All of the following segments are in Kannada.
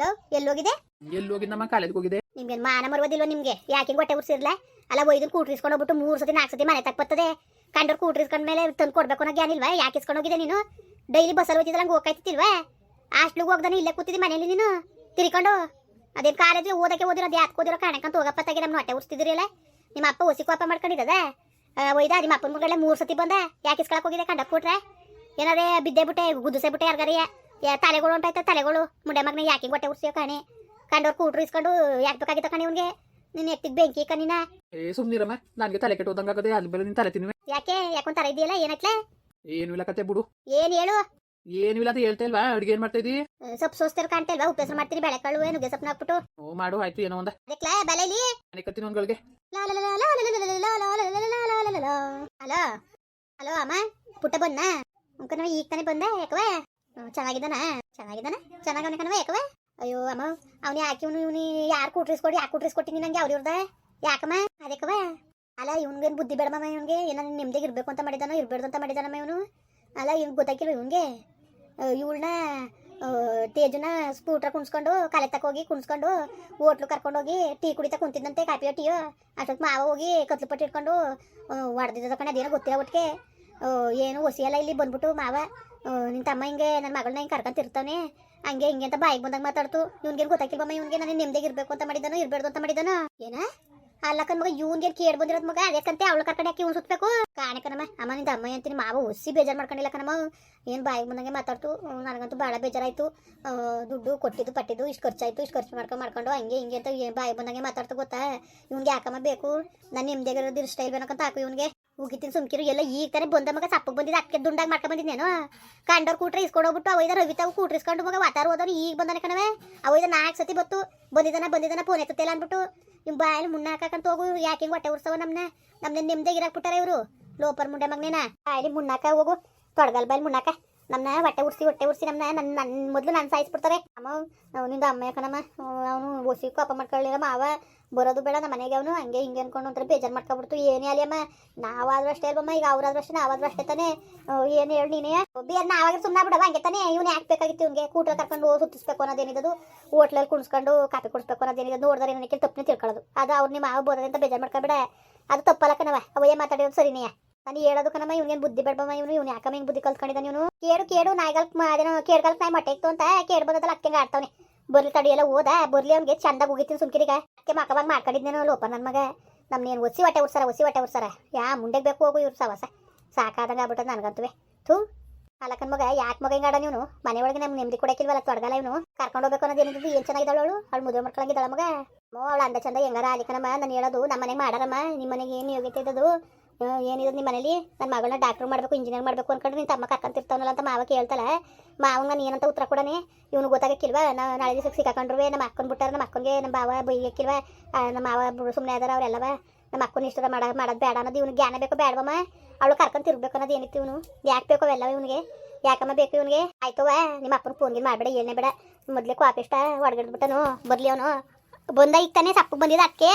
ಲೋ ಎಲ್ಲೋಗಿದೆ ಎಲ್ಲಿ ಹೋಗಿದ್ದಮ್ಮ ಕಾಲೇಜ್ಗೆ ಹೋಗಿದೆ. ನಿಮ್ಗೆ ಮಾನ ಮರುವುದಿಲ್ವ ನಿಮ್ಗೆ? ಯಾಕೆ ಹೊಟ್ಟೆ ಉರ್ಸಿರ್ಲ ಅಲ್ಲ ಒಯ್ದನ್ ಕೂಟ್ರಿಸ್ಕೊಂಡು ಹೋಗ್ಬಿಟ್ಟು ಮೂರು ಸತಿ ನಾಲ್ಕು ಸತಿ ಮನೆ ತಕ್ಕ ಬರ್ತದೆ. ಕಂಡೋರ್ ಕೂಟ್ರಿಸ್ಕೊಂಡ ಮೇಲೆ ತಂದು ಕೊಡ್ಬೇಕು ಅನ್ನೋ ಜ್ಞಾನ ಇಲ್ವಾ? ಯಾಕೆ ಇಸ್ಕೊಂಡು ಹೋಗಿದೆ ನೀನು? ಡೈಲಿ ಬಸ್ಸಲ್ಲಿ ಹೋಗ್ತಿದ್ದಲ್ಲ ಹಂಗೆ ಹೋಗ್ತಾಯ್ತಿಲ್ವಾ ಹಾಸ್ಟ್ಲಿಗೆ ಹೋಗ್ದಾನೆ ಇಲ್ಲೇ ಕೂತಿದ್ದಿ ಮನೇಲಿ ನೀನು? ತಿರ್ಕೊಂಡು? ಅದೇನು ಕಾಲೇಜಿಗೆ ಓದಕ್ಕೆ ಓದಿರೋದು ಯಾಕೆ ಓದಿರೋ ಕಾಣಕ್ಕಂತ ಹೋಗಪ್ಪ ತಾಗಿ ನಮ್ಮ ಹೊಟ್ಟೆ ಉರ್ಸ್ತಿದ್ರಿಲ್ಲ ನಿಮ್ಮ ಅಪ್ಪ ಹೊಸಿ ಕೋಪ ಮಾಡ್ಕೊಂಡಿದ್ದದ ಒಯ್ದ ನಿಮ್ಮ ಅಪ್ಪನ ಮಗಳೇ ಮೂರು ಸತಿ ಬಂದ? ಯಾಕೆ ಇಸ್ಕೊಳಕ್ ಹೋಗಿದೆ ಕಂಡ ಕೊಟ್ರೆ? ಏನಾರೇ ಬಿದ್ದೆ ಬಿಟ್ಟೆ ಗುದ್ದಿಸೆ ಬಿಟ್ಟೆ ಯಾರಿಗಾರಿಯ ಯಾ ತಲೆಗಳು ಹೊಂಟಾಯ್ತ ತಲೆಗಳು ಮುಂಡೆ ಮಗನ ಯಾಕೆ ಹೊಟ್ಟೆ ಉರ್ಸಿಯೋ ಕಾಣೆ ಕಂಡೋರ್ ಕೂಟ್ರು ಇಸ್ಕೊಂಡು ಯಾಕೆ ಬೇಕಾಗಿತ್ತ ಕಣೆ ಇವ್ನಿಗೆ ನೀನ್ ಎತ್ತಿಗೆ ಬೆಂಕಿ ಕಣ್ಣಿನ ಏ ಸುಮ್ನಿರಮ್ಮ ನನಗೆ ತಲೆ ಕೆಟ್ಟೋದಂಗಾಗದೆ ಅಲ್ಲಿ ಮೇಲೆ ನೀನು ತಲೆ ತಿನ್ನುವೆ ಯಾಕೆ ಯಾಕೊಂತಾರ ಇದೆಯಲ್ಲ ಏನಕ್ಲೆ ಏನು ಇಲ್ಲ ಕತೆ ಬಿಡು ಏನ್ ಹೇಳು ಏನು ಇಲ್ಲ ಅಂತ ಹೇಳ್ತಾ ಇಲ್ವಾ ಅಡುಗೆ ಏನ್ ಮಾಡ್ತಾ ಇದೀ ಸೊಪ್ಪು ಸೋಸ್ತಿರ್ ಕಾಣ್ತಿಲ್ವಾ ಉಪ್ಪೆಸರು ಮಾಡ್ತೀರಿ ಬೆಳೆ ಕಳ್ಳು ಏನು ಸೊಪ್ಪು ಹಾಕ್ಬಿಟ್ಟು ಓ ಮಾಡು ಆಯ್ತು ಏನೋ ಒಂದ ಅದಕ್ಕೆ ಬೆಲೆಲಿ ಕತ್ತಿನ ಒಂದ್ಗಳಿಗೆ ಹಲೋ ಹಲೋ ಅಮ್ಮ ಪುಟ್ಟ ಬಂದ ಅಂಕನ ಈಗ ತಾನೇ ಬಂದೆ ಯಾಕವ ಚೆನ್ನಾಗಿದ್ದಾನ? ಚೆನ್ನಾಗಿದ್ದಾನ? ಚೆನ್ನಾಗವನ ಕಣವ ಯಾಕವ ಅಯ್ಯೋ, ಅಮ್ಮ, ಅವ್ನು ಯಾಕೆ ಇವನು ಇವನು ಯಾರು ಕೂಟ್ರಿಸ್ಕೊಡಿ ಯಾಕೆ ಕೂಟ್ರಿಸ್ಕೊಟ್ಟಿನಿ ನಂಗೆ ಅವ್ರು ಇವ್ರದ? ಯಾಕಮ್ಮ? ಅದಕ್ಕವ ಅಲ್ಲ, ಇವ್ನಿಗೇನು ಬುದ್ಧಿ ಬೇಡಮ್ಮ ಇವ್ನಿಗೆ? ಏನೋ ನೆಮ್ಮದಿಗೆ ಇರ್ಬೇಕು ಅಂತ ಮಾಡಿದಾನೋ, ಇರಬೇಡ್ದು ಅಂತ ಮಾಡಿದಾನಮ್ಮ ಇವನು? ಅಲ್ಲ ಇವ್ನು ಗೊತ್ತಾಗಿಲ್ಲ ಇವನಿಗೆ? ಇವಳನ್ನ ತೇಜನ ಸ್ಕೂಟ್ರ ಕುಣಿಸ್ಕೊಂಡು ಕಾಲೆ ತಕ್ಕ ಹೋಗಿ ಕುಣಿಸ್ಕೊಂಡು, ಹೋಟ್ಲು ಕರ್ಕೊಂಡೋಗಿ ಟೀ ಕುಡಿತಾ ಕುಂತಿದ್ದಂತೆ ಕಾಪಿಯೋ ಟೀಯೋ ಅಷ್ಟೊತ್ತು ಮಾವ ಹೋಗಿ ಕತ್ಲು ಪಟ್ಟಿ ಇಟ್ಕೊಂಡು ಹೊಡೆದಿದ್ದ ಕಣ ಅದೇನೋ ಗೊತ್ತಿಲ್ಲ ಒಟ್ಟಿಗೆ ಏನು ಒಸಿಯಲ್ಲ ಇಲ್ಲಿ ಬಂದ್ಬಿಟ್ಟು ಮಾವ. ನಿನ್ನ ತಮ್ಮ ಹಿಂಗೆ ನನ್ನ ಮಗಳನ್ನ ಹಿಂಗೆ ಕರ್ಕೊಂತಿರ್ತಾನೆ ಹಂಗೆ ಹಿಂಗೆ ಅಂತ ಬಾಯಿಗೆ ಬಂದಾಗ ಮಾತಾಡ್ತು ಇವ್ನಿಗೇನು ಗೊತ್ತಾಗಿಲ್ವಮ್ಮ ಇವ್ನಿಗೆ ನಾನು ನೆಮ್ಮದಿಗೆ ಇರಬೇಕು ಅಂತ ಮಾಡಿದಾನೋ ಇರ್ಬೇಡ್ದು ಅಂತ ಮಾಡಿದಾನೋ ಏನ ಅಲ್ಲಕ್ಕನ ಮಗ ಇವ್ನಿಗೆ ಕೇಳಿ ಬಂದಿರೋ ಮಗ ಅದಕ್ಕಂತೆ ಅವಳು ಕರ್ಕೊಂಡು ಯಾಕೆ ಇವ್ನು ಸುತ್ತಬೇಕು ಕಾಣಕನಮ್ಮ ಅಮ್ಮ ನಿಂದ ಅಮ್ಮ ಅಂತೀನಿ ಮಾವ ಒಸಿ ಬೇಜಾರು ಮಾಡ್ಕೊಂಡಿಲ್ಲ ಕಣಮ್ಮ ಏನು ಬಾಯಿಗೆ ಬಂದಂಗೆ ಮಾತಾಡ್ತು ನನಗಂತೂ ಭಾಳ ಬೇಜಾರಾಯ್ತು ದುಡ್ಡು ಕೊಟ್ಟಿದ್ದು ಪಟ್ಟಿದ್ದು ಇಷ್ಟು ಖರ್ಚಾಯ್ತು ಇಷ್ಟು ಖರ್ಚು ಮಾಡ್ಕೊಂಡು ಮಾಡ್ಕೊಂಡು ಹಂಗೆ ಹಿಂಗೆ ಅಂತ ಏನು ಬಾಯಿಗೆ ಬಂದಂಗೆ ಮಾತಾಡ್ತು ಗೊತ್ತಾ ಇವ್ನಿಗೆ ಯಾಕಮ್ಮ ಬೇಕು ನಾನು ನಿಮ್ದೇಗಿರೋದು ಇಷ್ಟ ಇಲ್ಬೇಕಂತ ಹಾಕು ಇವ್ನಿಗೆ ಉಗಿತೀನಿ ಸುಮ್ಕಿರು, ಎಲ್ಲ ಈಗ ತಾನೇ ಬಂದ ಮಗ, ಸಪ್ಪಗೆ ಬಂದಿದ್ದ ಅಕ್ಕೆ ದುಂಡಾಗಿ ಮಾಡ್ಕೊಂಡ್ ಬಂದಿದ್ದೇನು ಕಂಡೋರ್ ಕೂಟ್ರೆ ಇಸ್ಕೊಂಡು ಹೋಗ್ಬಿಟ್ಟು ಅವೈದ ರವಿತಾವು ಕೂಟ್ರೆ ಇಸ್ಕೊಂಡು ಮಗ, ವಾತಾರ ಹೋದವ್ರು ಈಗ ಬಂದಾನೆ ಕಣವೆ. ಅವೈದ ನಾಲ್ಕು ಸತಿ ಬತ್ತು ಬಂದಿದ್ದಾನ ಬಂದಿದ್ದಾನ ಫೋನ್ ಎತ್ತುತ್ತಿಲ್ಲ ಅಂದ್ಬಿಟ್ಟು. ನಿಮ್ಮ ಬಾಯಲ್ಲಿ ಮುನ್ನ ಹಾಕಂತ ಹೋಗು, ಯಾಕೆ ಹಿಂಗೆ ಹೊಟ್ಟೆ ಉರ್ಸವ ನಮ್ಮನ್ನ ನಮ್ಮನ್ನ ನಿಮ್ದಾಗ ಇರಾಕ್ಬಿಟ್ಟಾರ ಇವರು. ಲೋಪರ್ ಮುಂಡೆ ಮಗನೇನ. ಬಾಯಲ್ಲಿ ಮುಣ್ಣಾಕ ಹೋಗು, ತೊಡಗಲ್ ಬಾಯಲ್ಲಿ ಮುನ್ನಾಕ. ನಮ್ಮನ್ನ ಹೊಟ್ಟೆ ಉರ್ಸಿ ಹೊಟ್ಟೆ ಉರ್ಸಿ ನಮ್ಮ ನನ್ನ ನನ್ನ ಮೊದಲು ನಾನು ಸಾಯಿಸ್ಬಿಡ್ತಾರೆ ಅಮ್ಮ ಅವನಿಂದ ಅಮ್ಮ ಯಾಕನಮ್ಮ ಅವನು ಓಸಿ ಕೋಪ ಮಾಡ್ಕೊಳ್ಳಿಲ್ಲ ಮಾವ ಬರೋದು ಬೇಡ ನಮ್ಮ ಮನೆಗೆ ಅವನು ಹಂಗೆ ಹಿಂಗೆ ಅನ್ಕೊಂಡು ಒಂಥರ ಬೇಜಾರು ಮಾಡ್ಕೊಬಿಡ್ತು. ಏನೇ ಅಲ್ಲಿ ಅಮ್ಮ, ನಾವಾದ್ರೂ ಅಷ್ಟೇ ಅಲ್ವಮ್ಮ, ಈಗ ಅವ್ರಾದ್ರೂ ಅಷ್ಟೇ, ನಾವಾದ್ರೂ ಅಷ್ಟೇ ತಾನೇ. ಏನು ಹೇಳಿ ನೀನೇ? ಬೇರೆ ನಾವಾಗ ಸುಮ್ಮನೆ ಬಿಡವ ಹಂಗೆ ತಾನೇ. ಇವ್ನು ಯಾಕೆ ಬೇಕಾಗಿತ್ತು ಇವ್ನಿಗೆ? ಕೂಟ ಕರ್ಕೊಂಡು ಸುತ್ತಿಸ್ಬೇಕು ಅನ್ನೋದೇನಿದ್ದು? ಹೋಟ್ಲಲ್ಲಿ ಕುಣಿಸ್ಕೊಂಡು ಕಾಫಿ ಕುಡಿಸ್ಬೇಕು ಅನ್ನೋದೇನಿದ್ದು? ನೋಡಿದ್ರೆ ನನಗೆ ತಪ್ಪನೇ ತಿಳ್ಕೊಳ್ಳೋದು. ಅದು ಅವ್ರು ನಿಮ್ಮ ಮಾವ ಬೋದ ಅಂತ ಬೇಜಾರು ಮಾಡ್ಕೊಬೇಡ. ಅದು ತಪ್ಪಲ್ಲ ಕಣವ ಅವಯ್ಯ ಮಾತಾಡಿರೋದು ಸರಿನೇ. ನಾನು ಹೇಳೋದು ಕಣಮ್ಮ ಇವನೇನ್ ಬುದ್ಧಿ ಬೇಡಬಮ್ಮ ಇವನು ಇವ್ನು ಯಾಕಮ್ಮ ಹಿಂಗೆ ಬುದ್ಧಿ ಕಲ್ತ್ಕೊಂಡಿದ್ದಾನೆ ಇವನು? ಕೇಳು ಕೇಳು ನಾಯಿಗಲ್ಕ್ ಅದೇನೋ ಕೇಡ್ಗಲ್ಕ್ ನಾಯಿ ಮಟ್ಟೆಕ್ತು ಅಂತ, ಕೇಡ್ ಬಂದದಲ್ಲ, ಅಕ್ಕಂಗೆ ಆಡ್ತಾವನೆ. ಬರ್ಲಿ ತಡಿ, ಎಲ್ಲ ಓದ, ಬರ್ಲಿ ಅವ್ನಿಗೆ ಚಂದ ಹೋಗಿತ್ತೀನಿ ಸುಮ್ಕಿರಿಗ ಅಕ್ಕೆ ಮಕ್ಕವಾಗ ಮಾಡ್ಕೊಂಡಿದ್ದೇನೋ ಲೋಪ ನನ್ನ ಮಗ. ನಮ್ನೇನು ಒಸಿ ಹೊಟ್ಟೆ ಉರ್ಸಾರ ಒಸಿ ಹೊಟ್ಟೆ ಉಡ್ಸಾರ ಯಾ, ಮುಂಡೆಗೆ ಬೇಕು ಹೋಗು ಇವ್ರು ಸವಾಸ. ಸಾಕಾದಂಗೆ ಆಗ್ಬಿಟ್ಟದ ನನಗಂತುವೆ. ಥೂ. ಅಲ್ಲಕ್ಕನ ಮಗ, ಯಾಕೆ ಮಗ ಹಿಂಗಾಡ ನೀನು ಮನೆ ಒಳಗೆ ನಮ್ಗೆ ನೆಮ್ಮದಿ ಕೊಡಕ್ಕಿಲ್ವಲ್ಲ ತೊಡಗಲ್ಲ ಇವನು? ಕರ್ಕೊಂಡು ಹೋಗ್ಬೇಕು ಅನ್ನೋದು ಏನಿದ್ದು ಏನು ಚೆನ್ನಾಗಿದ್ದಾಳು ಅವಳು? ಅವಳು ಮದುವೆ ಮಾಡ್ಕೊಳಂಗಿದ್ದಾಳ ಮಗ? ಮೋ, ಅವಳು ಅಂದ ಚಂದ ಹೆಂಗಾರ ಅಲಿಕನಮ್ಮ ನಾನು ಹೇಳೋದು ನಮ್ಮ ಮನೆಗೆ ಮಾಡಾರಮ್ಮ ನಿಮ್ಮ ಮನೆಗೆ ಏನು ಯೋಗ್ಯತೆ ಇದ್ದದು ಏನಿದೆ ನಿಮ್ಮ ಮನೇಲಿ? ನನ್ನ ಮಗಳನ್ನ ಡಾಕ್ಟರ್ ಮಾಡಬೇಕು ಇಂಜಿನಿಯರ್ ಮಾಡಬೇಕು ಅನ್ಕೊಂಡು ನಿನ್ನ ತಮ್ಮ ಕರ್ಕಂತಿರ್ತಾವನಲ್ಲ ಅಂತ ಮಾವ ಕೇಳ್ತಲ್ಲ ಮಾವಂಗ ನಾನು ಏನಂತ ಉತ್ತರ ಕೊಡನೆ? ಇವನು ಗೊತ್ತಾಗಕ್ಕಿಲ್ವಾ? ನಾ ನಾಳೆ ದಿವಸಕ್ಕೆ ಸಿಕ್ಕಾಕೊಂಡ್ರುವೆ, ನಮ್ಮ ಅಕ್ಕನ ಬಿಟ್ಟಾರ, ನಮ್ಮ ಅಕ್ಕನಿಗೆ ನಮ್ಮ ಬಾವ ಬೈಯಕ್ಕಿಲ್ವಾ? ನಮ್ಮ ಮಾವ ಸುಮ್ಮನೆ ಅದಾರ ಅವರೆಲ್ಲವ? ನಮ್ಮ ಅಕ್ಕನ ಇಷ್ಟ ಮಾಡ, ಮಾಡೋದು ಬೇಡ ಅನ್ನೋದು ಇವನು ಜ್ಞಾನ ಬೇಕು ಬೇಡವಮ್ಮ? ಅವಳು ಕರ್ಕೊಂಡ್ ತಿರ್ಬೇಕು ಅನ್ನೋದು ಏನಿತ್ತು ಇವನು? ಯಾಕೆ ಬೇಕು ಅವೆಲ್ಲ ಇವನಿಗೆ? ಯಾಕಮ್ಮ ಬೇಕು ಇವನಿಗೆ? ಆಯ್ತವ ನಿಮ್ಮ ಅಪ್ಪನ ಫೋನ್ಗೆ ಮಾಡಬೇಡ ಏನೇ ಬೇಡ. ಮೊದಲೇ ಕಾಪಿ ಇಷ್ಟ ಹೊಡ್ಗಿಡ್ಬಿಟ್ಟನು ಬರ್ಲಿ ಅವನು. ಬಂದ ಇತ್ತಾನೆ ತಾನೇ ಸಪ್ಪಗೆ ಬಂದಿದ್ದ ಅದಕ್ಕೆ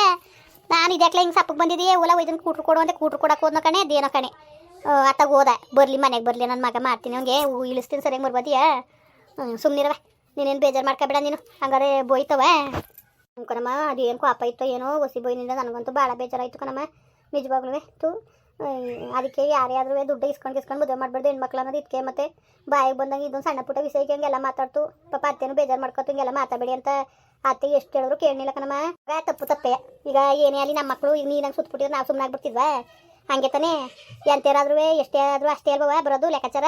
ನಾನು ಇದಕ್ಕೆ ಹಿಂಗೆ ಸಪ್ಪಕ್ಕೆ ಬಂದಿದ್ದೀಯ ಓಲ ಒಯ್ದನ್ ಕೂಟ್ರು ಕೊಡು ಅಂತ ಕೂಟ್ರು ಕೊಡಕ್ಕೆ ಹೋದ್ನ ಕಣೆ, ಅದೇನೋ ಕಣೆ. ಅತ್ತಾಗ ಹೋದ. ಬರಲಿ ಮನೆಗೆ ಬರ್ಲಿ ನನ್ನ ಮಗ ಮಾಡ್ತೀನಿ. ಅವ್ನಿಗೆ ಇಳಿಸ್ತೀನಿ ಸರಿಯಾಗಿ ಬರ್ಬೋದಿಯಾ ಸುಮ್ಮನಿರವ ನೀನೇನು ಬೇಜಾರು ಮಾಡ್ಕೊಬೇಡ ನೀನು. ಹಂಗಾರೆ ಬೋಯ್ತವ ಕಣಮ್ಮ, ಅದೇನು ಕೋಪ ಇತ್ತೋ ಏನೋ ಹೊಸಿ ಬೋಯ್ನಿಂದ ನನಗಂತೂ ಭಾಳ ಬೇಜಾರಾಯ್ತು ಕಣಮ್ಮ. ನಿಜವಾಗ್ಲೂ ತು ಅದಕ್ಕೆ ಯಾರ್ಯಾದ್ರೂ ದುಡ್ಡು ಇಸ್ಕೊಂಡು ಇಸ್ಕೊಂಡು ಮದುವೆ ಮಾಡಬಾರ್ದು ಹೆಣ್ಮಕ್ಳು ಅನ್ನೋದು ಇದಕ್ಕೆ ಮತ್ತೆ ಬಾಯಿಗೆ ಬಂದಂಗೆ ಇದೊಂದು ಸಣ್ಣ ಪುಟ್ಟ ವಿಷಯಕ್ಕೆ ಹಂಗೆಲ್ಲ ಮಾತಾಡ್ತು. ಪಾಪ ಅತ್ತೆನೂ ಬೇಜಾರು ಮಾಡ್ಕೊತು ಹಿಂಗೆಲ್ಲ ಮಾತಾಡಬೇಡಿ ಅಂತ ಅತ್ತೆ ಎಷ್ಟು ಹೇಳಿದ್ರು ಕೇಳಲಿಲ್ಲ ಕಣಮ್ಮ. ತಪ್ಪು ತಪ್ಪೆ. ಈಗ ಏನೇ ಅಲ್ಲಿ ನಮ್ಮ ಮಕ್ಕಳು ಈಗ ನೀನಂಗೆ ಸುತ್ತಬಿಟ್ಟಿದ್ರೆ ನಾವು ಸುಮ್ಮನೆ ಆಗ್ಬಿಡ್ತಿದ್ವಾ? ಹಂಗೆ ತಾನೇ. ಎಂತೇರಾದ್ರೂ ಎಷ್ಟೇ ಆದರೂ ಅಷ್ಟೇ ಅಲ್ವ ಬರೋದು ಲೆಕ್ಕಾಚಾರ?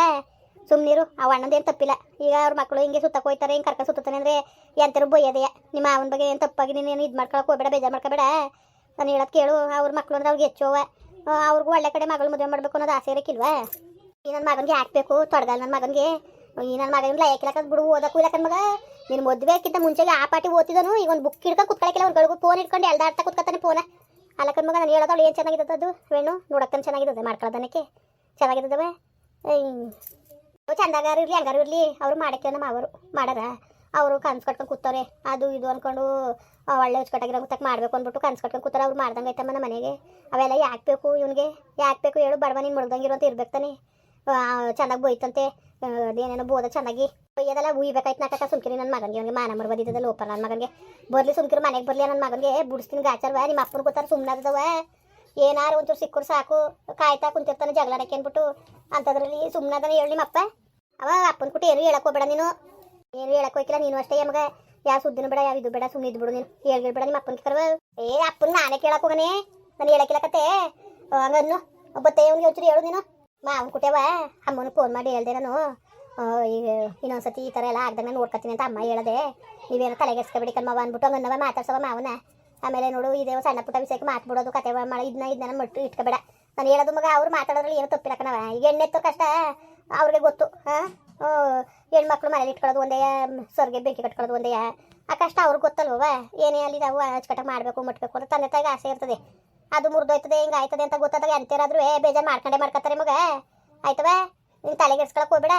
ಸುಮ್ಮನಿರು ಅವ ಅಣ್ಣದೇನು ತಪ್ಪಿಲ್ಲ. ಈಗ ಅವ್ರ ಮಕ್ಕಳು ಹಿಂಗೆ ಸುತ್ತಕ್ಕೆ ಹೋಗ್ತಾರೆ ಹಿಂಗೆ ಕರ್ಕೊಂಡು ಸುತ್ತಾನೆ ಅಂದರೆ ಎಂತರು ಬೈಯೋದೆಯ ನಿಮ್ಮ ಅವನ ಬಗ್ಗೆ ಏನು ತಪ್ಪಾಗಿ ನೀನೇನು ಇದು ಮಾಡ್ಕೊಳಕ್ಕೆ ಹೋಗ್ಬೇಡ, ಬೇಜಾರು ಮಾಡ್ಕೋಬೇಡ? ನಾನು ಹೇಳೋದು ಕೇಳು, ಅವ್ರ ಮಕ್ಕಳು ಅಂದ್ರೆ ಅವ್ರಿಗೆ ಹೆಚ್ಚುವ ಅವ್ರಿಗೂ ಒಳ್ಳೆ ಕಡೆ ಮಗಳು ಮದುವೆ ಮಾಡಬೇಕು ಅನ್ನೋದು ಆಸೆ ಇರಕ್ಕಿಲ್ವಾ ಈ ನನ್ನ ಮಗನಿಗೆ ಹಾಕ್ಬೇಕು ತೊಡಗಲ್ಲ ನನ್ನ ಮಗನಿಗೆ. ಈ ನನ್ನ ಮಗನಿಗೆ ಲೈಕ್ಲಕ್ಕ ಬಿಡು ಓದಕ್ಕೂ ಇಲ್ಲ ಮಗ. ನೀನು ಮದುವೆಕ್ಕಿಂತ ಮುಂಚೆಗೆ ಆ ಪಾಟಿ ಓದ್ತಿದ್ದನು ಈಗ ಒಂದು ಬುಕ್ ಹಿಡ್ಕೊಂಡು ಕುತ್ಕೊಳ್ಳಿಲ್ಲ ಒಂದು ಗಳಿಗೂ ಫೋನ್ ಇಟ್ಕೊಂಡು ಎಲ್ದಾಡ್ತಾ ಕುತ್ಕೊತಾನೆ ಫೋನ ಅಲ್ಲ ಮಗ ನಾನು ಹೇಳೋದವಳು ಏನು ಚೆನ್ನಾಗಿದ್ದದ್ದು ಅದು? ಹೆಣ್ಣು ನೋಡಕ್ಕಂತ ಚೆನ್ನಾಗಿದ್ದದೆ ಮಾಡ್ಕೊಳ್ಳೋದನಕ್ಕೆ ಚೆನ್ನಾಗಿದ್ದವೆ ಚಂದಾಗಾರು ಇರಲಿ ಹಂಗಾರು ಇರಲಿ ಅವರು ಮಾಡಕ್ಕೆ ನಮ್ಮ ಅವರು ಮಾಡಾರ ಅವರು ಕನ್ಸು ಕಟ್ಕೊಂಡು ಕೂತವ್ರೆ ಅದು ಇದು ಅನ್ಕೊಂಡು ಆ, ಒಳ್ಳೆ ಉಚ್ಕಟ್ಟಾಗಿರೋ ಗೊತ್ತಾಗ ಮಾಡಬೇಕು ಅಂದ್ಬಿಟ್ಟು ಕನ್ಸು ಕಟ್ಕೊಂಡು ಕೂತಾರೆ, ಅವ್ರು ಮಾಡ್ದಂಗೆ ಐತಮ್ಮ ನಮ್ಮ ಮನೆಗೆ. ಅವೆಲ್ಲ ಯಾಕೆ ಬೇಕು ಇವನಿಗೆ? ಯಾಕೆ ಬೇಕು ಹೇಳು, ಬಡವ ನೀನು ಮುಡ್ದಂಗಿರೋ ಅಂತ ಇರ್ಬೇಕು ತಾನೆ. ಚೆನ್ನಾಗಿ ಬೋಯ್ತಂತೆ. ಅದೇನೇನೋ ಬೋದ ಚೆನ್ನಾಗಿ. ಬೈಯೋದೆಲ್ಲ ಉಯ್ಬೇಕಾಯ್ತು ನಾಕ ಸುಮ್ಕಿರಿ ನನ್ನ ಮಗನಿಗೆ, ಅವನಿಗೆ ಮಾನ ಮರ್ಬದಿದ್ದಲ್ಲ ಲೋಪ ನನ್ನ ಮಗನಿಗೆ. ಬರ್ಲಿ ಸುಮ್ಕಿರಿ, ಮನೆಗೆ ಬರಲಿ ನನ್ನ ಮಗನಿಗೆ. ಬಿಡಿಸ್ತೀನಿ ಗಾಚರ್ವ ನಿಮ್ಮ ಅಪ್ಪನ ಗೊತ್ತಾರ ಸುಮ್ಮನದವ ಏನಾರು ಒಂಚೂರು ಸಿಕ್ಕರು ಸಾಕು. ಕಾಯ್ತಾ ಕುಂತಿರ್ತಾನೆ ಜಗಳಾಡಕ್ಕೆ ಅಂದ್ಬಿಟ್ಟು ಅಂಥದ್ರಲ್ಲಿ ಸುಮ್ಮನದನ ಹೇಳಿ ನಿಮ್ಮಪ್ಪ. ಅವ ಅಪ್ಪನ ಕುಟ್ಟು ಏನು ಹೇಳಕ್ ಹೋಗ್ಬೇಡ ನೀನು. ಏನು ಹೇಳಕ್ಕೆ ಹೋಯ್ಕಿಲ್ಲ ನೀನು ಅಷ್ಟೇ ನಮಗೆ ಯಾವ ಸುದ್ದಿನ ಬೇಡ, ಯಾವ ಇದು ಬೇಡ ಸುಮ್ಮನೆ ಇದ್ಬಿಡು ನೀನು. ಹೇಳ್ಬೇಡ ನಿಮ್ಮ ಅಪ್ಪನ ಕರ್ವ ಏ, ಅಪ್ಪನ ನಾನೇ ಕೇಳಕ್ ಹೋಗನೆ. ನಾನು ಹೇಳಕ್ಕಿಲ್ಲಕತ್ತೆ ಹಂಗನ್ನು ಬತ್ತೆ ಅವ್ನಿಗೆ ಯೋಚನೆ ಹೇಳು ನೀನು. ಮಾವನ್ ಕುಟ್ಯವ. ಅಮ್ಮನ ಫೋನ್ ಮಾಡಿ ಹೇಳ್ದೆ ನಾನು. ಈಗ ಇನ್ನೊಂದ್ಸತಿ ಈ ಥರ ಎಲ್ಲ ಆಗ್ದಂಗೆ ನೋಡ್ಕೊತೀನಿ ಅಂತ ಅಮ್ಮ ಹೇಳದೆ. ನೀವೇನು ತಲೆಗೆಸ್ಕೊಬೇಡಿ ಕಣ್ಮವ ಅಂದ್ಬಿಟ್ಟು ಹಂಗನ್ನವ, ಮಾತಾಡ್ಸವ ಮಾವನ. ಆಮೇಲೆ ನೋಡು, ಇದೇ ಸಣ್ಣ ಪುಟ್ಟ ವಿಷಯಕ್ಕೆ ಮಾತ್ಬಿಡೋದು ಕತೆ ಮಾಡಿ ಇದನ್ನ ಇದನ್ನ ಮಟ್ಟು ಇಟ್ಕೋಬೇಡ. ನಾನು ಹೇಳೋದು ಮಗ, ಅವ್ರು ಮಾತಾಡೋದ್ರಲ್ಲಿ ಏನೋ ತಪ್ಪಿರಕ್ಕನವ ಈಗ ಎಣ್ಣೆ ಎತ್ತೋ ಕಷ್ಟ, ಅವ್ರಿಗೆ ಗೊತ್ತು, ಹಾಂ? ಹೆಣ್ಮಕ್ಳು ಮನೇಲಿ ಇಟ್ಕೊಳ್ಳೋದು ಒಂದೇ ಸೊರ್ಗೆ ಬೆಂಕಿ ಕಟ್ಕೊಳ್ಳೋದು ಒಂದೇ. ಆ ಕಷ್ಟ ಅವ್ರಿಗೆ ಗೊತ್ತಲ್ವ ಏನೇ ಅಲ್ಲಿ ನಾವು ಅಚ್ಚುಕಟ್ಟ ಮಾಡಬೇಕು, ಮುಟ್ಬೇಕು ಅಂತ ತಂದೆ ತಾಯಿಗೆ ಆಸೆ ಇರ್ತದೆ. ಅದು ಮುರಿದೋಯ್ತದೆ, ಹಿಂಗೆ ಆಯ್ತದೆ ಅಂತ ಗೊತ್ತಾದಾಗ ಎಂತೇರಾದ್ರೂ ಬೇಜಾರು ಮಾಡ್ಕೊಂಡೆ ಮಾಡ್ಕೊತಾರೆ ಮಗ. ಆಯ್ತವ ನೀನು ತಲೆಗೆ ಇಡ್ಸ್ಕೊಳಕ್ ಹೋಗ್ಬೇಡ.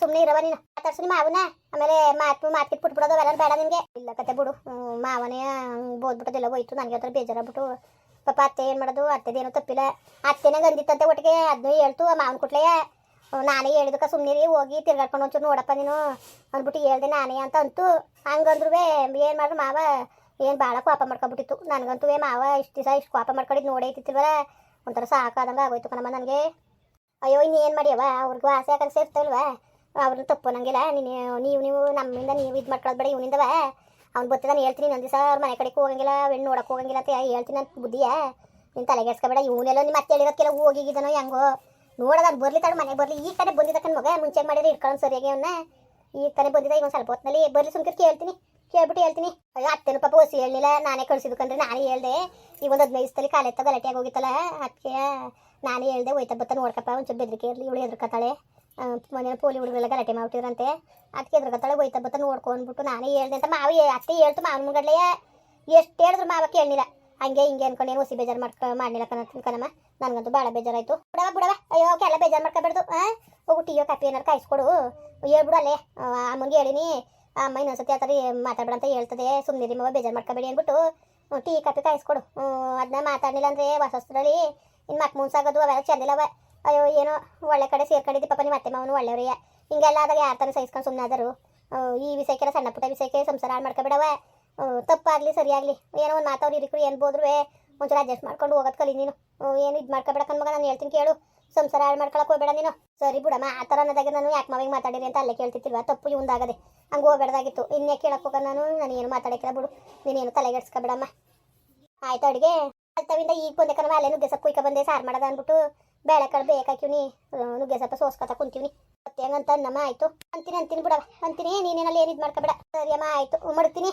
ಸುಮ್ಮನೆ ಇರವ ನೀನು. ಮಾತಾಡ್ಸು ಮಾವನ ಆಮೇಲೆ ಮಾತು ಮಾತ್ಕಿಟ್ ಬಿಟ್ಬಿಡೋದು ಅವೆಲ್ಲ ಬೇಡ ನಿನಗೆ. ಇಲ್ಲ ಕತೆ ಬಿಡು. ಮಾವನೇ ಬೋದ್ಬಿಟ್ಟದೆಲ್ಲ ಹೋಯ್ತು. ನನಗೆ ಹತ್ರ ಬೇಜಾರಾಗ್ಬಿಟ್ಟು. ಪಾಪ ಅತ್ತೆ ಏನು ಮಾಡೋದು? ಅತ್ತೆದೇನೋ ತಪ್ಪಿಲ್ಲ. ಅತ್ತೆನೇ ಗಂದಿತ್ತಂತೆ ಒಟ್ಟಿಗೆ. ಅದನ್ನೂ ಹೇಳ್ತು, ಆ ಮಾವನ ಕುಟ್ಲೆಯ. ನಾನೇ ಹೇಳಿದಕ್ಕೆ ಸುಮ್ಮನೆ ಹೋಗಿ ತಿರ್ಗಾಡ್ಕೊಂಡು ಒಂಚೂರು ನೋಡಪ್ಪ ನೀನು ಅಂದ್ಬಿಟ್ಟು ಹೇಳ್ದೆ ನಾನೇ ಅಂತ ಅಂತೂ. ಹಂಗಂದ್ರು ಏನು ಮಾಡ್ರು ಮಾವ, ಏನು ಭಾಳ ಕೋಪ ಮಾಡ್ಕೊಬಿಟ್ಟಿತ್ತು. ನನಗಂತೂ ಮಾವ ಇಷ್ಟು ದಿವಸ ಇಷ್ಟು ಕೋಪ ಮಾಡ್ಕೊಂಡಿದ್ದು ನೋಡೈತಿತ್ತಿಲ್ವಲ್ಲ ಒಂಥರ ಸಾಕಾದಂಗೆ ಆಗೋಯ್ತು ಕಣಮ್ಮ ನನಗೆ. ಅಯ್ಯೋ, ಇನ್ನೇನು ಮಾಡಿಯವ ಅವ್ರಿಗೂ ಆಸೆ ಯಾಕಂದ್ರೆ ಸೇರ್ತಲ್ವ ಅವ್ರನ್ನ ತಪ್ಪು ನಂಗಿಲ್ಲ ನೀನು, ನೀವು ನೀವು ನಮ್ಮಿಂದ ನೀವು ಇದು ಮಾಡ್ಕೊಳ್ಳೋದು ಬೇಡ ಇವನಿಂದವ. ಅವ್ನು ಗೊತ್ತಿದ್ದಾನೆ ಹೇಳ್ತೀನಿ, ಇನ್ನೊಂದು ದಿವಸ ಅವ್ರ ಮನೆ ಕಡೆಗೆ ಹೋಗಂಗಿಲ್ಲ ಹೆಣ್ಣು ನೋಡಕ್ಕೆ ಹೋಗಂಗಿಲ್ಲ ಅಂತ ಹೇಳ್ತೀನಿ ನನ್ನ ಬುದ್ಧಿಯ? ನೀನು ತಲೆಗೆಡ್ಸ್ಕೊಬೇಡ, ಇವನೆಲ್ಲ ನಿಮ್ಮ ಅತ್ತೆ ಹೇಳಿರೋದಕ್ಕೆಲ್ಲ ಹೋಗಿಗಿದ್ದಾನೋ ಹೆಂಗೋ? ನೋಡೋದು ಬರ್ಲಿ ತಡ ಮನೆ ಬರ್ಲಿ. ಈ ಕಡೆ ಬಂದಿದ್ದಕ್ಕನ ಮಗ. ಮುಂಚೆ ಮಾಡಿದ್ರೆ ಇಟ್ಕೊಂಡು ಸರಿಯಾಗಿ ಅವನ್ನ ಈ ಕಡೆ ಬಂದಿದ್ದ ಈಗ ಒಂದು ಸ್ವಲ್ಪ ಹೊತ್ತಿನಲ್ಲಿ ಬರ್ಲಿ ಸುಮ್ಕಿರ್ ಕೇಳ್ತೀನಿ. ಕೇಳ್ಬಿಟ್ಟು ಹೇಳ್ತೀನಿ. ಅಯ್ಯೋ, ಅತ್ತೆನ ಪಾಪ ಹೊಸಿ ಹೇಳಲಿಲ್ಲ. ನಾನೇ ಕಳ್ಸಿದ್ದು ಕಂಡ್ರೆ ನಾನೇ ಹೇಳ್ದೆ. ಈಗ ಒಂದು ಹದಿನೈದು ಕಾಲೆತ್ತ ಗಲಾಟೆಯಾಗಿ ಹೋಗಿತ್ತಲ್ಲ ಅದಕ್ಕೆ ನಾನೇ ಹೇಳ್ದೆ, ಹೋಯ್ತಾ ಬತ್ತ ನೋಡ್ಕಪ್ಪ. ಒಂಚೂರು ಬೆದರಿಕೆ ಇರಲಿ, ಇವಳು ಹೆದರ್ಕತ್ತಾಳೆ. ಮನೇಲಿ ಪೋಲಿ ಹುಡುಗರೆಲ್ಲ ಗಲಾಟೆ ಮಾಡ್ಬಿಟ್ಟಿದ್ರಂತೆ ಅದಕ್ಕೆ ಎದ್ರಕತ್ತಾಳೆ ಹೋಯ್ತಾ ಬತ್ತ ನೋಡ್ಕೊಂಡ್ಬಿಟ್ಟು ನಾನೇ ಹೇಳ್ದೆ ಅಂತ ಮಾವಿ, ಅತ್ತೆ ಹೇಳ್ತು ಮಾವನ ಮುಂಗಡ್ಲೆಯ. ಎಷ್ಟು ಹೇಳಿದ್ರು ಮಾವ ಕೇಳಲಿಲ್ಲ. ಹಂಗೆ ಹಿಂಗೆ ಅನ್ಕೊಂಡು ಏನು ಹೊಸಿ ಬೇಜಾರು ಮಾಡ್ಕ ಮಾಡ್ಲಿಲ್ಲ ಕಣ ಕಣಮ್ಮ. ನನಗಂತೂ ಭಾಳ ಬೇಜಾರಾಯ್ತು. ಬಿಡವ ಬಿಡವ ಅಯ್ಯೋ ಎಲ್ಲ ಬೇಜಾರು ಮಾಡ್ಕಬೇಡ ಹಾಂ ಹೋಗು ಟೀ ಕಾಪಿ ಏನಾರು ಕಾಯಿಸ್ಕೊಡು. ಹೇಳ್ಬಿಡು ಅಲ್ಲೇ ಅಮ್ಮನಿಗೆ ಹೇಳಿನಿ. ಅಮ್ಮ ಇನ್ನೊಂದ್ಸತಿ ಆ ಥರ ಮಾತಾಡ್ಬೇಡ ಅಂತ ಹೇಳ್ತದೆ. ಸುಮ್ಮನೆ ಮವ ಬೇಜಾರು ಮಾಡ್ಕೋಬೇಡಿ ಅಂದ್ಬಿಟ್ಟು ಟೀ ಕಾಪಿ ಕಾಯಿಸ್ಕೊಡು. ಅದನ್ನ ಮಾತಾಡಲಿಲ್ಲ ಅಂದರೆ ಹೊಸಸ್ತ್ರಲ್ಲಿ ಇನ್ನು ಮಕ್ ಮುಂಸಾಗೋದು ಅವೆಲ್ಲ ಚೆಂದಿಲ್ಲವ ಅಯ್ಯೋ, ಏನೋ ಒಳ್ಳೆ ಕಡೆ ಸೇರ್ಕೊಂಡಿದ್ದೆ ಪಾಪ ನಿಮ್ಮ ಅತ್ತೆ ಮಾವನು ಒಳ್ಳೆಯವ್ರಿಗೆ ಹಿಂಗೆಲ್ಲ ಆದಾಗ ಯಾರು ತಾನೇ ಸಹಿಸ್ಕೊಂಡು ಸುಮ್ಮನೆ ಆದರು. ಈ ವಿಷಯಕ್ಕೆಲ್ಲ ಸಣ್ಣ ಪುಟ್ಟ ವಿಷಯಕ್ಕೆ ಸಂಸಾರ ಹಾಳು ಮಾಡ್ಕೊಬೇಡವ ತಪ್ಪಾಗಲಿ, ಸರಿಯಾಗಲಿ. ಏನೋ ಒಂದು ಮಾತವ್ರು ಇರಿಕ್ರು ಏನು ಬೋದ್ರು ಒಂಚೂರು ಅಡ್ಜಸ್ಟ್ ಮಾಡ್ಕೊಂಡು ಹೋಗೋದು ಕಲಿ ನೀನು. ಏನು ಇದು ಮಾಡ್ಕೊಬೇಡ ಕಣ್ಮಗ ನಾನು ಹೇಳ್ತೀನಿ ಕೇಳು. ಸಂಸಾರ ಹಾಳು ಮಾಡ್ಕೊಳಕ್ಕೆ ಹೋಗ್ಬೇಡ ನೀನು. ಸರಿ ಬಿಡಮ್ಮ, ಆ ಥರ ಅನ್ನೋದಾಗ ನಾನು ಯಾಕೆ ಮಾವಿಗೆ ಮಾತಾಡಿರಿ ಅಂತ ಅಲ್ಲೇ ಕೇಳ್ತಿತ್ತಿಲ್ವಾ ತಪ್ಪು ಇವಂದಾಗದೆ ಹಂಗೆ ಹೋಗ್ಬೇಡ್ದಾಗಿತ್ತು. ಇನ್ನೇ ಕೇಳಕ್ಕೆ ಹೋಗ ನಾನು ನಾನು ಏನು ಮಾತಾಡಕ್ಕಿಲ್ಲ ಬಿಡು. ನೀನೇನು ತಲೆಗೆಡ್ಸ್ಕೊಬೇಡಮ್ಮ ಆಯ್ತು ಅಡುಗೆ. ಅಲ್ತವಿಂದ ಈಗ ಬಂದೆ ಕಣವ ಅಲ್ಲೇ ನುಗ್ಗೆ ಸೊಪ್ಪು ಕುಯ್ಕ ಬಂದೆ. ಸಾರು ಮಾಡೋದ ಅಂದ್ಬಿಟ್ಟು ಬೇಳೆ ಕಡೆ ಬೇಕಾಕಿವ್ನಿ ನುಗ್ಗೆ ಸೊಪ್ಪು ಸೋಸ್ಕೊತ ಕುಂತೀವ್ನಿ. ಮತ್ತೆ ಹೆಂಗಂತ ನಮ್ಮ ಆಯ್ತು. ಅಂತೀನಿ ಅಂತೀನಿ ಬಿಡವ ಅಂತೀನಿ, ನೀನೇನಲ್ಲಿ ಏನು ಇದು ಮಾಡ್ಕೊಬೇಡ. ಸರಿ ಅಮ್ಮ ಆಯ್ತು. ಮಾಡ್ತೀನಿ.